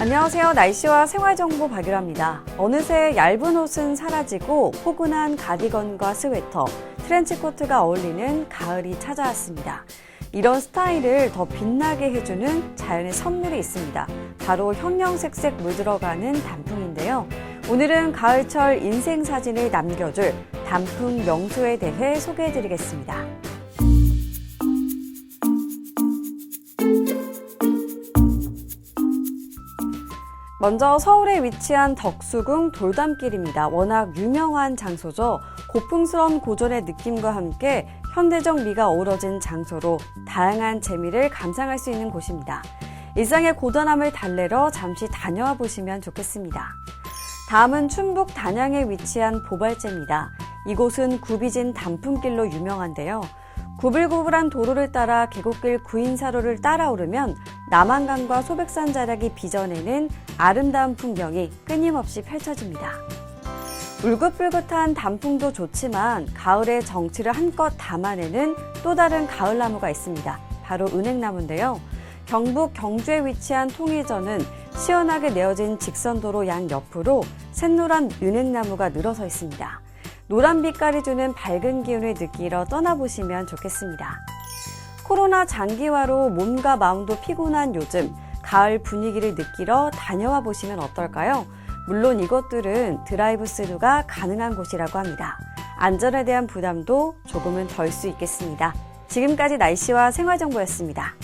안녕하세요. 날씨와 생활정보 박유라입니다. 어느새 얇은 옷은 사라지고 포근한 가디건과 스웨터, 트렌치코트가 어울리는 가을이 찾아왔습니다. 이런 스타일을 더 빛나게 해주는 자연의 선물이 있습니다. 바로 형형색색 물들어가는 단풍인데요. 오늘은 가을철 인생 사진을 남겨줄 단풍 명소에 대해 소개해드리겠습니다. 먼저 서울에 위치한 덕수궁 돌담길입니다. 워낙 유명한 장소죠. 고풍스러운 고전의 느낌과 함께 현대적 미가 어우러진 장소로 다양한 재미를 감상할 수 있는 곳입니다. 일상의 고단함을 달래러 잠시 다녀와 보시면 좋겠습니다. 다음은 충북 단양에 위치한 보발제입니다. 이곳은 굽이진 단풍길로 유명한데요. 구불구불한 도로를 따라 계곡길 구인사로를 따라 오르면 남한강과 소백산 자락이 빚어내는 아름다운 풍경이 끊임없이 펼쳐집니다. 울긋불긋한 단풍도 좋지만 가을의 정취를 한껏 담아내는 또 다른 가을나무가 있습니다. 바로 은행나무인데요. 경북 경주에 위치한 통일전은 시원하게 내어진 직선도로 양 옆으로 샛노란 은행나무가 늘어서 있습니다. 노란 빛깔이 주는 밝은 기운을 느끼러 떠나보시면 좋겠습니다. 코로나 장기화로 몸과 마음도 피곤한 요즘, 가을 분위기를 느끼러 다녀와 보시면 어떨까요? 물론 이것들은 드라이브 스루가 가능한 곳이라고 합니다. 안전에 대한 부담도 조금은 덜 수 있겠습니다. 지금까지 날씨와 생활정보였습니다.